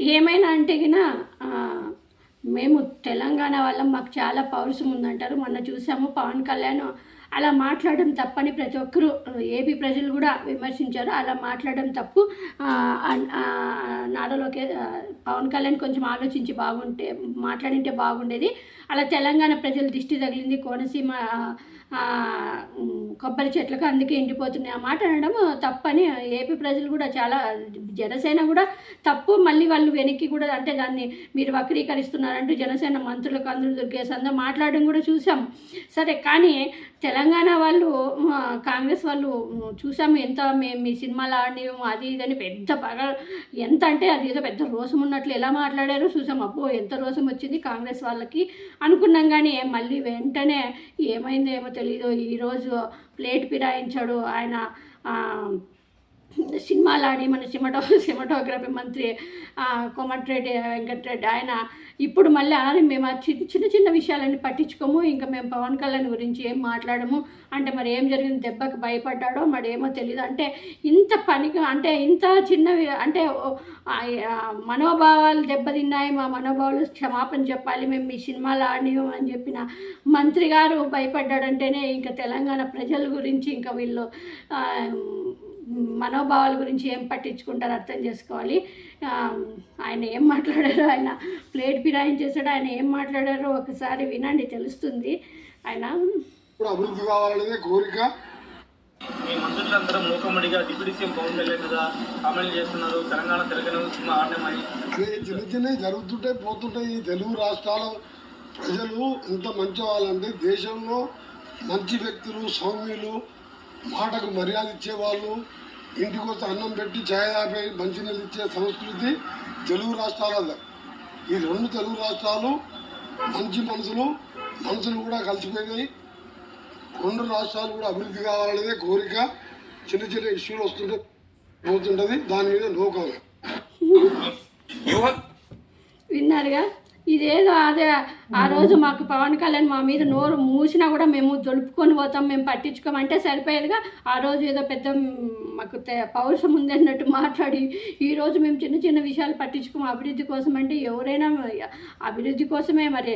ఏమైనా అంటే మేము తెలంగాణ వాళ్ళం మాకు చాలా పౌరుషం ఉందంటారు. మొన్న చూసాము పవన్ కళ్యాణ్ అలా మాట్లాడడం తప్పని ప్రతి ఒక్కరూ ఏపీ ప్రజలు కూడా విమర్శించారు. అలా మాట్లాడడం తప్పు. నాడలోకి పవన్ కళ్యాణ్ కొంచెం ఆలోచించి బాగుంటే మాట్లాడింటే బాగుండేది. అలా తెలంగాణ ప్రజల దిష్టి తగిలింది. కోనసీమ కొబ్బరి చెట్లకు అందుకే ఎండిపోతున్నాయి. ఆ మాట అనడం తప్పని ఏపీ ప్రజలు కూడా చాలా జనసేన కూడా తప్పు. మళ్ళీ వాళ్ళు వెనక్కి కూడా అంటే దాన్ని మీరు వక్రీకరిస్తున్నారంటూ జనసేన మంత్రులకు అందరూ దొరికేసి మాట్లాడడం కూడా చూసాం. సరే కానీ తెలంగాణ వాళ్ళు కాంగ్రెస్ వాళ్ళు చూసాము. ఎంత మేము మీ సినిమాలు ఆడినాము అది ఇదని పెద్ద పగ ఎంత అంటే అది ఏదో పెద్ద రోసం ఉన్నట్లు ఎలా మాట్లాడారో చూసాం. అబ్బో ఎంత రోసం వచ్చింది కాంగ్రెస్ వాళ్ళకి. అనుకున్నాం కానీ మళ్ళీ వెంటనే ఏమైందో ఏమో తెలీదు ఈరోజు ప్లేట్ పిరాయించాడు. ఆయన సినిమాలు ఆడి మన సినిమాటో సినిమాటోగ్రఫీ మంత్రి ఆ, కోమటిరెడ్డి వెంకటరెడ్డి ఆయన ఇప్పుడు మళ్ళీ అరే మేము ఆ చిన్న చిన్న చిన్న విషయాలన్నీ పట్టించుకోము. ఇంకా మేము పవన్ కళ్యాణ్ గురించి ఏం మాట్లాడము? అంటే మరి ఏం జరిగింది? దెబ్బకి భయపడ్డాడో మరి ఏమో తెలియదు అంటే ఇంత పనికి అంటే ఇంత చిన్నవి అంటే మనోభావాలు దెబ్బతిన్నాయి. మా మనోభావాలు క్షమాపణ చెప్పాలి. మేము మీ సినిమాలు ఆడినాము అని చెప్పిన మంత్రి గారు భయపడ్డాడంటేనే ఇంకా తెలంగాణ ప్రజల గురించి ఇంకా వీళ్ళు మనోభావాల గురించి ఏం పట్టించుకుంటారో అర్థం చేసుకోవాలి. ఆయన ఏం మాట్లాడారో ఆయన ప్లేట్ ఫిరాయించేసాడు ఆయన ఏం మాట్లాడారో ఒకసారి వినండి తెలుస్తుంది. ఆయన అభివృద్ధి కావాలనేదే కోరిక. మీ మంత్రులందరూ మూకమ్మడిగా డిప్యూటీ సీఎం పవన్ కళ్యాణ్ మీద కామెంట్లు చేస్తున్నారు తెలంగాణ సినిమా ఆడమని చిన్న చిన్నవి జరుగుతుంటాయి పోతుంటాయి. ఈ తెలుగు రాష్ట్రాల ప్రజలు ఎంత మంచి వాళ్ళంటే దేశంలో మంచి వ్యక్తులు సౌమ్యులు మాటకు మర్యాద ఇచ్చేవాళ్ళు ఇంటికి అన్నం పెట్టి ఛాయ్ ఆపే మంచినీళ్ళు ఇచ్చే సంస్కృతి తెలుగు రాష్ట్రాలది ఈ రెండు తెలుగు రాష్ట్రాలు మంచి మనసులు మనసులు కూడా కలిసిపోయినాయి. రెండు రాష్ట్రాలు కూడా అభివృద్ధి కావాలనేదే కోరిక. చిన్న చిన్న ఇష్యూలు వస్తుంటే పోతుంటది. దాని మీద నోకం విన్నారుగా? ఇదేదో అదే. ఆ రోజు మాకు పవన్ కళ్యాణ్ మా మీద నోరు మూసినా కూడా మేము దొలుపుకొని పోతాం మేము పట్టించుకోమంటే సరిపోయేదిగా. ఆ రోజు ఏదో పెద్ద మాకు పౌరుషం ఉంది అన్నట్టు మాట్లాడి ఈ రోజు మేము చిన్న చిన్న విషయాలు పట్టించుకోము. అభివృద్ధి కోసం అంటే ఎవరైనా అభివృద్ధి కోసమే మరి.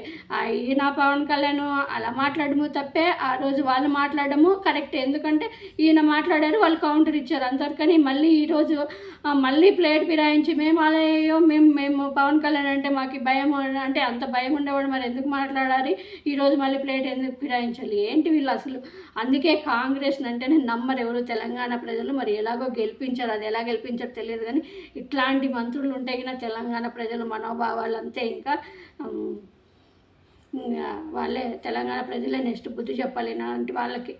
ఈయన పవన్ కళ్యాణ్ అలా మాట్లాడము తప్పే. ఆ రోజు వాళ్ళు మాట్లాడము కరెక్ట్. ఎందుకంటే ఈయన మాట్లాడారు వాళ్ళు కౌంటర్ ఇచ్చారు అంతవరకని. మళ్ళీ ఈరోజు మళ్ళీ ప్లేట్ ఫిరాయించి మేము అయ్యో మేము మేము పవన్ కళ్యాణ్ అంటే మాకు భయం అంటే అంత భయం ఉండేవాడు మరి ఎందుకు మాట్లాడాలి? ఈరోజు మళ్ళీ ప్లేట్ ఎందుకు ఫిరాయించాలి? ఏంటి వీళ్ళు అసలు? అందుకే కాంగ్రెస్ అంటేనే నమ్మరు ఎవరు తెలంగాణ ప్రజలు. మరి ఎలాగో గెలిపించారు అది ఎలా గెలిపించారో తెలియదు కానీ ఇట్లాంటి మంత్రులు ఉంటే కన్నా తెలంగాణ ప్రజలు మనోభావాలు అంతే ఇంకా. ఇంకా వాళ్ళే తెలంగాణ ప్రజలే నెక్స్ట్ బుద్ధి చెప్పాలి ఇలాంటి వాళ్ళకి.